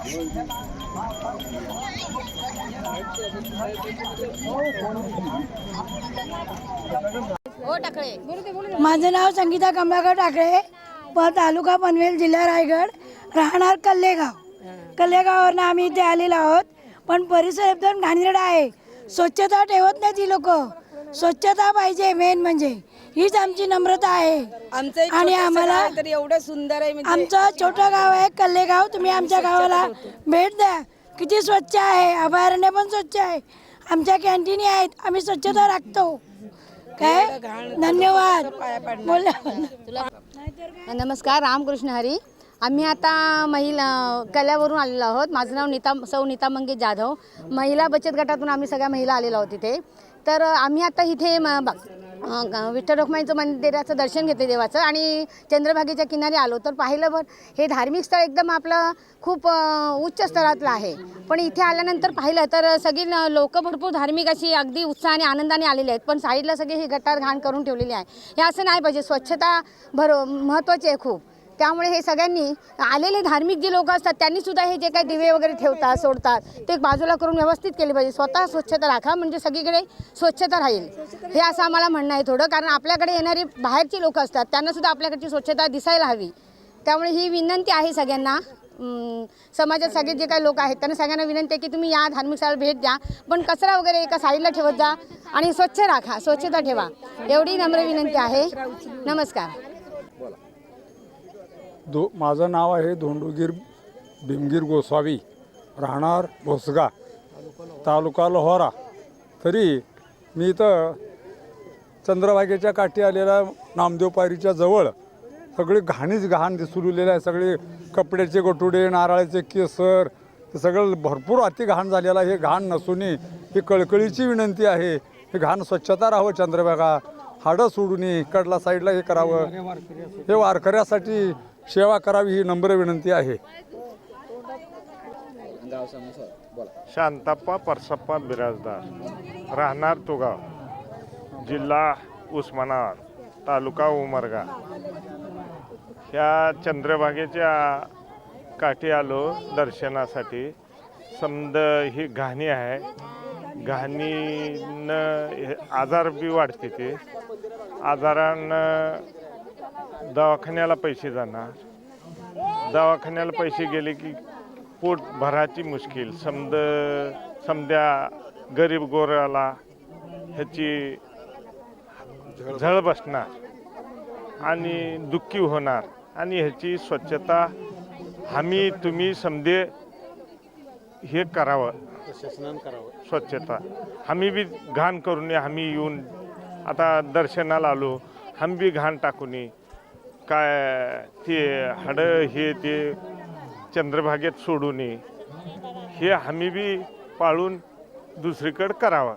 हो, माझं नाव संगीता कमलाकर टाकळे प तालुका पनवेल जिल्हा रायगड. राहणार कल्लेगाव. कल्लेगाववरनं आम्ही इथे आलेलो आहोत. पण परिसर एकदम घाणेरडा आहे. स्वच्छता ठेवत नाही ती लोक. स्वच्छता पाहिजे मेन म्हणजे. हीच आमची नम्रता आहे. आमचं एक आणि छोटंसं आम्हाला गाव आहे, तर एवढं सुंदर आहे म्हणजे आमचं छोटं गाव आहे कल्लेगाव. तुम्ही आमच्या गावाला भेट द्या. किती स्वच्छ आहे. अभयारण्य पण स्वच्छ आहे. आमच्या कॅन्टीनी आहेत. आम्ही स्वच्छता राखतो. काय? धन्यवाद. बोला. नमस्कार रामकृष्ण हरी आम्ही आता महिला कल्यावरून आलेलो आहोत. माझं नाव नीता सौ नीता मंगेश जाधव. महिला बचत गटातून आम्ही सगळ्या महिला आलेलो आहोत तिथे तर आम्ही आता इथे म- ब- विठ्ठल रखुमाईचं मंदिराचं दर्शन घेते देवाचं आणि चंद्रभागेच्या किनारी आलो. तर पाहिलं पण हे धार्मिक स्थळ एकदम आपलं खूप उच्च स्तरातलं आहे. पण इथे आल्यानंतर पाहिलं तर सगळी लोक भरपूर धार्मिक अशी अगदी उत्साहाने आनंदाने आलेली आहेत. पण साईडला सगळी ही गटार घाण करून ठेवलेली आहे. हे असं नाही पाहिजे. स्वच्छता भर महत्त्वाची आहे खूप. त्यामुळे हे सगळ्यांनी आलेले धार्मिक जे लोक असतात त्यांनी सुद्धा हे जे काही दिवे वगैरे ठेवतात सोडतात ते बाजूला करून व्यवस्थित केले पाहिजे. स्वतः स्वच्छता राखा म्हणजे सगळीकडे स्वच्छता राहील. हे असं आम्हाला म्हणणं आहे थोडं कारण आपल्याकडे येणारे बाहेरचे लोक असतात त्यांना सुद्धा आपल्याकडची स्वच्छता दिसायला हवी. त्यामुळे ही विनंती आहे सगळ्यांना. समाजात सगळे जे काही लोक आहेत त्यांना सगळ्यांना विनंती आहे की तुम्ही या धार्मिक स्थळाला भेट द्या पण कचरा वगैरे एका साईडला ठेवत जा आणि स्वच्छ राखा स्वच्छता ठेवा. एवढी नम्र विनंती आहे. नमस्कार. दो माझं नाव आहे धोंडूगीर भीमगीर गोसावी राहणार भोसगा तालुका लोहारा. तरी मी इथं चंद्रभागेच्या काठी आलेल्या नामदेव पायरीच्या जवळ सगळी घाणीच घाण दिसुलेली आहे. सगळे कपड्याचे गोटुडे नारळाचे केसर ते सगळं भरपूर अति घाण झालेलं आहे. हे घाण नसूनही ही कळकळीची विनंती आहे. हे घाण स्वच्छता राहावं चंद्रभागा. हाडं सोडून कडला साईडला हे करावं. हे वारकऱ्यासाठी सेवा करावी ही नम्र विनंती आहे. शांताप्पा परसप्पा बिराजदार. राहणार तुगाव. जिल्हा उस्मानाबाद तालुका उमरगा. ह्या चंद्रभागेच्या काठी आलो दर्शनासाठी. समद ही घाणी आहे. घाणीनं हे आजार बी वाढते ते. आजारानं दवाखान्याला पैसे जाणार. दवाखान्याला पैसे गेले की पोट भराची मुश्किल. समद समद्या गरीब गोराला ह्याची झळ बसणार आणि दुःखी होणार आणि ह्याची स्वच्छता आम्ही तुम्ही समजे हे करावं. स्वच्छता. आम्ही बी घाण करू नये आम्ही येऊन आता दर्शनाला आलो आम्ही बी घाण टाकू नये काय ते हाडं हे ते चंद्रभागेत सोडू नये हे हमी बी पाळून दुसरीकडे करावा.